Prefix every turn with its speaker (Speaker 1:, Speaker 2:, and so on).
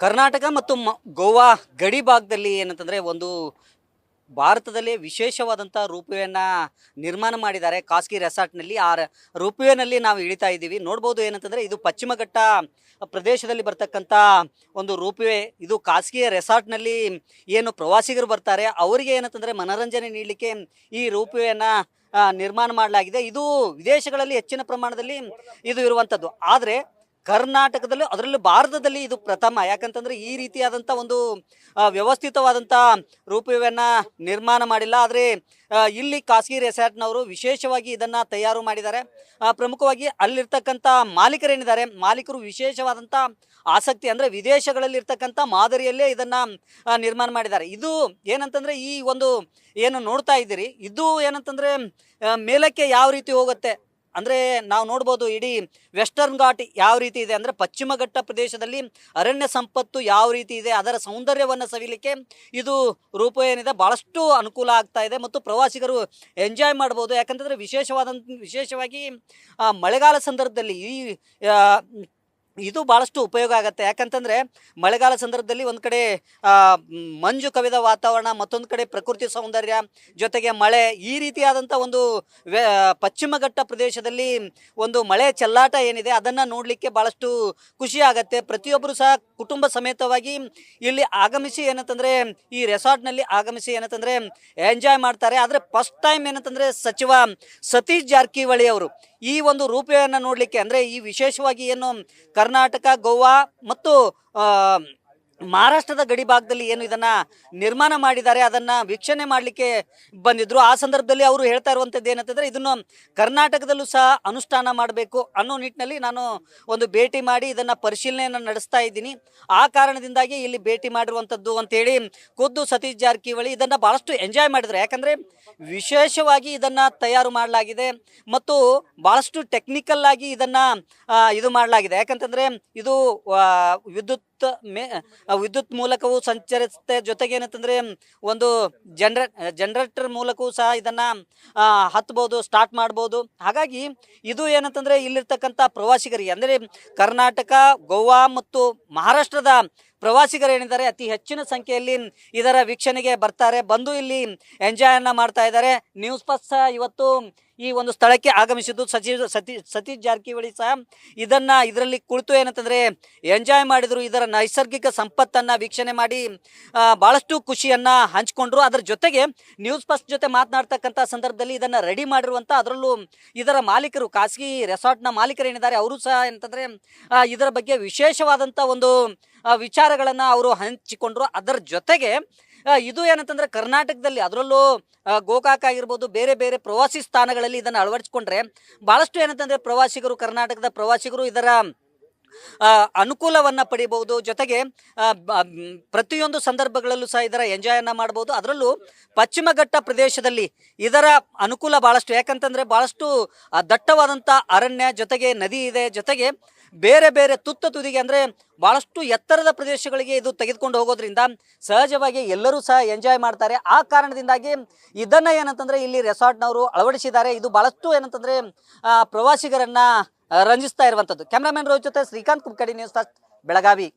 Speaker 1: ಕರ್ನಾಟಕ ಮತ್ತು ಮ- ಗೋವಾ ಗಡಿ ಭಾಗದಲ್ಲಿ ಏನಂತಂದರೆ ಒಂದು ಭಾರತದಲ್ಲಿ ವಿಶೇಷವಾದಂಥ ರೂಪುವೆಯನ್ನು ನಿರ್ಮಾಣ ಮಾಡಿದ್ದಾರೆ ಖಾಸಗಿ ರೆಸಾರ್ಟ್ನಲ್ಲಿ. ಆ ರೂಪುವೆನಲ್ಲಿ ನಾವು ಇಳಿತಾ ಇದ್ದೀವಿ. ನೋಡ್ಬೋದು ಏನಂತಂದರೆ ಇದು ಪಶ್ಚಿಮ ಘಟ್ಟ ಪ್ರದೇಶದಲ್ಲಿ ಬರ್ತಕ್ಕಂಥ ಒಂದು ರೂಪುವೆ. ಇದು ಖಾಸಗಿ ರೆಸಾರ್ಟ್ನಲ್ಲಿ ಏನು ಪ್ರವಾಸಿಗರು ಬರ್ತಾರೆ, ಅವರಿಗೆ ಏನಂತಂದರೆ ಮನೋರಂಜನೆ ನೀಡಲಿಕ್ಕೆ ಈ ರೂಪುವೆಯನ್ನು ನಿರ್ಮಾಣ ಮಾಡಲಾಗಿದೆ. ಇದು ವಿದೇಶಗಳಲ್ಲಿ ಹೆಚ್ಚಿನ ಪ್ರಮಾಣದಲ್ಲಿ ಇದು ಇರುವಂಥದ್ದು. ಆದರೆ ಕರ್ನಾಟಕದಲ್ಲೂ, ಅದರಲ್ಲೂ ಭಾರತದಲ್ಲಿ ಇದು ಪ್ರಥಮ. ಯಾಕಂತಂದ್ರೆ ಈ ರೀತಿಯಾದಂಥ ಒಂದು ವ್ಯವಸ್ಥಿತವಾದಂಥ ರೂಪವನ್ನು ನಿರ್ಮಾಣ ಮಾಡಿಲ್ಲ. ಆದರೆ ಇಲ್ಲಿ ಖಾಸಗಿ ರೆಸಾರ್ಟ್ನವರು ವಿಶೇಷವಾಗಿ ಇದನ್ನು ತಯಾರು ಮಾಡಿದ್ದಾರೆ. ಪ್ರಮುಖವಾಗಿ ಅಲ್ಲಿರ್ತಕ್ಕಂಥ ಮಾಲೀಕರೇನಿದ್ದಾರೆ? ಮಾಲೀಕರು ವಿಶೇಷವಾದಂಥ ಆಸಕ್ತಿ, ಅಂದರೆ ವಿದೇಶಗಳಲ್ಲಿರ್ತಕ್ಕಂಥ ಮಾದರಿಯಲ್ಲೇ ಇದನ್ನು ನಿರ್ಮಾಣ ಮಾಡಿದ್ದಾರೆ. ಇದು ಏನಂತಂದರೆ, ಈ ಒಂದು ಏನು ನೋಡ್ತಾ ಇದ್ದೀರಿ? ಇದು ಏನಂತಂದರೆ ಮೇಲಕ್ಕೆ ಯಾವ ರೀತಿ ಹೋಗುತ್ತೆ? ಅಂದರೆ ನಾವು ನೋಡ್ಬೋದು ಇಡೀ ವೆಸ್ಟರ್ನ್ ಘಾಟ್ ಯಾವ ರೀತಿ ಇದೆ ಅಂದರೆ ಪಶ್ಚಿಮ ಘಟ್ಟ ಪ್ರದೇಶದಲ್ಲಿ ಅರಣ್ಯ ಸಂಪತ್ತು ಯಾವ ರೀತಿ ಇದೆ, ಅದರ ಸೌಂದರ್ಯವನ್ನು ಸವಿಲಿಕ್ಕೆ ಇದು ರೂಪ ಏನಿದೆ ಭಾಳಷ್ಟು ಅನುಕೂಲ ಆಗ್ತಾ ಇದೆ ಮತ್ತು ಪ್ರವಾಸಿಗರು ಎಂಜಾಯ್ ಮಾಡ್ಬೋದು. ಯಾಕಂತಂದರೆ ವಿಶೇಷವಾದಂಥ ವಿಶೇಷವಾಗಿ ಮಳೆಗಾಲ ಸಂದರ್ಭದಲ್ಲಿ ಈ ಇದು ಭಾಳಷ್ಟು ಉಪಯೋಗ ಆಗುತ್ತೆ. ಯಾಕಂತಂದರೆ ಮಳೆಗಾಲ ಸಂದರ್ಭದಲ್ಲಿ ಒಂದು ಕಡೆ ಮಂಜು ಕವಿದ ವಾತಾವರಣ, ಮತ್ತೊಂದು ಕಡೆ ಪ್ರಕೃತಿ ಸೌಂದರ್ಯ, ಜೊತೆಗೆ ಮಳೆ, ಈ ರೀತಿಯಾದಂಥ ಒಂದು ಪಶ್ಚಿಮ ಘಟ್ಟ ಪ್ರದೇಶದಲ್ಲಿ ಒಂದು ಮಳೆ ಚೆಲ್ಲಾಟ ಏನಿದೆ, ಅದನ್ನು ನೋಡಲಿಕ್ಕೆ ಭಾಳಷ್ಟು ಖುಷಿ ಆಗುತ್ತೆ. ಪ್ರತಿಯೊಬ್ಬರು ಸಹ ಕುಟುಂಬ ಸಮೇತವಾಗಿ ಇಲ್ಲಿ ಆಗಮಿಸಿ ಏನಂತಂದರೆ, ಈ ರೆಸಾರ್ಟ್ನಲ್ಲಿ ಆಗಮಿಸಿ ಏನಂತಂದರೆ, ಎಂಜಾಯ್ ಮಾಡ್ತಾರೆ. ಆದರೆ ಫಸ್ಟ್ ಟೈಮ್ ಏನಂತಂದರೆ ಸಚಿವ ಸತೀಶ್ ಜಾರಕಿಹೊಳಿ ಅವರು ಈ ಒಂದು ರೂಪೆಯನ್ನು ನೋಡಲಿಕ್ಕೆ ಅಂದರೆ ಈ ವಿಶೇಷವಾಗಿ ಏನು ಕರ್ನಾಟಕ ಗೋವಾ ಮತ್ತು ಮಹಾರಾಷ್ಟ್ರದ ಗಡಿ ಭಾಗದಲ್ಲಿ ಏನು ಇದನ್ನ ನಿರ್ಮಾಣ ಮಾಡಿದ್ದಾರೆ ಅದನ್ನ ವೀಕ್ಷಣೆ ಮಾಡಲಿಕ್ಕೆ ಬಂದಿದ್ರು. ಆ ಸಂದರ್ಭದಲ್ಲಿ ಅವರು ಹೇಳ್ತಾ ಇರುವಂಥದ್ದು ಏನಂತಂದ್ರೆ ಇದನ್ನು ಕರ್ನಾಟಕದಲ್ಲೂ ಸಹ ಅನುಷ್ಠಾನ ಮಾಡಬೇಕು ಅನ್ನೋ ನಿಟ್ಟಿನಲ್ಲಿ ನಾನು ಒಂದು ಭೇಟಿ ಮಾಡಿ ಇದನ್ನ ಪರಿಶೀಲನೆಯನ್ನು ನಡೆಸ್ತಾ ಇದ್ದೀನಿ. ಆ ಕಾರಣದಿಂದಾಗಿ ಇಲ್ಲಿ ಭೇಟಿ ಮಾಡಿರುವಂಥದ್ದು ಅಂತೇಳಿ ಖುದ್ದು ಸತೀಶ್ ಜಾರಕಿಹೊಳಿ ಇದನ್ನ ಬಹಳಷ್ಟು ಎಂಜಾಯ್ ಮಾಡಿದ್ರು ಯಾಕಂದ್ರೆ ವಿಶೇಷವಾಗಿ ಇದನ್ನ ತಯಾರು ಮಾಡಲಾಗಿದೆ ಮತ್ತು ಬಹಳಷ್ಟು ಟೆಕ್ನಿಕಲ್ ಆಗಿ ಇದನ್ನ ಇದು ಮಾಡಲಾಗಿದೆ. ಯಾಕಂತಂದ್ರೆ ಇದು ಆ, ವಿದ್ಯುತ್ ಮೇ ವಿದ್ಯುತ್ ಮೂಲಕವೂ ಸಂಚರಿಸುತ್ತೆ. ಜೊತೆಗೆ ಏನಂತಂದ್ರೆ, ಒಂದು ಜನರ, ಜನರೇಟರ್ ಮೂಲಕವೂ ಸಹ ಇದನ್ನ ಹತ್ಬೋದು, ಸ್ಟಾರ್ಟ್ ಮಾಡ್ಬೋದು. ಹಾಗಾಗಿ ಇದು ಏನಂತಂದ್ರೆ, ಇಲ್ಲಿರ್ತಕ್ಕಂಥ ಪ್ರವಾಸಿಗರಿಗೆ, ಅಂದರೆ ಕರ್ನಾಟಕ, ಗೋವಾ ಮತ್ತು ಮಹಾರಾಷ್ಟ್ರದ ಪ್ರವಾಸಿಗರೇನಿದ್ದಾರೆ ಅತಿ ಹೆಚ್ಚಿನ ಸಂಖ್ಯೆಯಲ್ಲಿ ಇದರ ವೀಕ್ಷಣೆಗೆ ಬರ್ತಾರೆ. ಬಂದು ಇಲ್ಲಿ ಎಂಜಾಯನ್ನ ಮಾಡ್ತಾ ಇದ್ದಾರೆ. ನ್ಯೂಸ್ ಪಸ್ ಇವತ್ತು ಈ ಒಂದು ಸ್ಥಳಕ್ಕೆ ಆಗಮಿಸಿದ್ದು ಸಚಿವ ಸತಿ ಸತೀಶ್ ಜಾರಕಿಹೊಳಿ ಸಹ. ಇದನ್ನ ಇದರಲ್ಲಿ ಕುಳಿತು ಏನಂತಂದ್ರೆ ಎಂಜಾಯ್ ಮಾಡಿದ್ರು, ಇದರ ನೈಸರ್ಗಿಕ ಸಂಪತ್ತನ್ನ ವೀಕ್ಷಣೆ ಮಾಡಿ ಬಹಳಷ್ಟು ಖುಷಿಯನ್ನ ಹಂಚ್ಕೊಂಡ್ರು. ಅದರ ಜೊತೆಗೆ ನ್ಯೂಸ್ ಫಸ್ಟ್ ಜೊತೆ ಮಾತನಾಡ್ತಕ್ಕಂಥ ಸಂದರ್ಭದಲ್ಲಿ ಇದನ್ನ ರೆಡಿ ಮಾಡಿರುವಂತ ಅದರಲ್ಲೂ ಇದರ ಮಾಲೀಕರು, ಖಾಸಗಿ ರೆಸಾರ್ಟ್ನ ಮಾಲೀಕರು ಏನಿದ್ದಾರೆ, ಅವರು ಸಹ ಏನಂತಂದ್ರೆ ಇದರ ಬಗ್ಗೆ ವಿಶೇಷವಾದಂಥ ಒಂದು ವಿಚಾರಗಳನ್ನ ಅವರು ಹಂಚಿಕೊಂಡ್ರು. ಅದರ ಜೊತೆಗೆ ಇದು ಏನಂತಂದ್ರೆ ಕರ್ನಾಟಕದಲ್ಲಿ ಅದರಲ್ಲೂ ಗೋಕಾಕ್ ಆಗಿರ್ಬೋದು, ಬೇರೆ ಬೇರೆ ಪ್ರವಾಸಿ ಸ್ಥಾನಗಳಲ್ಲಿ ಇದನ್ನು ಅಳವಡಿಸ್ಕೊಂಡ್ರೆ ಭಾಳಷ್ಟು ಏನಂತಂದ್ರೆ ಪ್ರವಾಸಿಗರು, ಕರ್ನಾಟಕದ ಪ್ರವಾಸಿಗರು ಇದರ ಅನುಕೂಲವನ್ನ ಪಡಿಬಹುದು. ಜೊತೆಗೆ ಪ್ರತಿಯೊಂದು ಸಂದರ್ಭಗಳಲ್ಲೂ ಸಹ ಇದರ ಎಂಜಾಯನ್ನು ಮಾಡಬಹುದು ಅದರಲ್ಲೂ ಪಶ್ಚಿಮ ಘಟ್ಟ ಪ್ರದೇಶದಲ್ಲಿ ಇದರ ಅನುಕೂಲ ಭಾಳಷ್ಟು ಯಾಕಂತಂದರೆ ಭಾಳಷ್ಟು ದಟ್ಟವಾದಂಥ ಅರಣ್ಯ, ಜೊತೆಗೆ ನದಿ ಇದೆ. ಜೊತೆಗೆ ಬೇರೆ ಬೇರೆ ತುತ್ತ ತುದಿಗೆ ಅಂದರೆ ಭಾಳಷ್ಟು ಎತ್ತರದ ಪ್ರದೇಶಗಳಿಗೆ ಇದು ತೆಗೆದುಕೊಂಡು ಹೋಗೋದ್ರಿಂದ ಸಹಜವಾಗಿ ಎಲ್ಲರೂ ಸಹ ಎಂಜಾಯ್ ಮಾಡ್ತಾರೆ. ಆ ಕಾರಣದಿಂದಾಗಿ ಇದನ್ನು ಏನಂತಂದರೆ ಇಲ್ಲಿ ರೆಸಾರ್ಟ್ನವರು ಅಳವಡಿಸಿದ್ದಾರೆ. ಇದು ಭಾಳಷ್ಟು ಏನಂತಂದರೆ ಪ್ರವಾಸಿಗರನ್ನು ರಂಜಿಸ್ತಾ ಇರುವಂಥದ್ದು. ಕ್ಯಾಮ್ರಾಮನ್ ಜೊತೆ ಶ್ರೀಕಾಂತ್ ಕುಮಕಡಿ ನ್ಯೂಸ್ ಫಸ್ಟ್ ಬೆಳಗಾವಿ.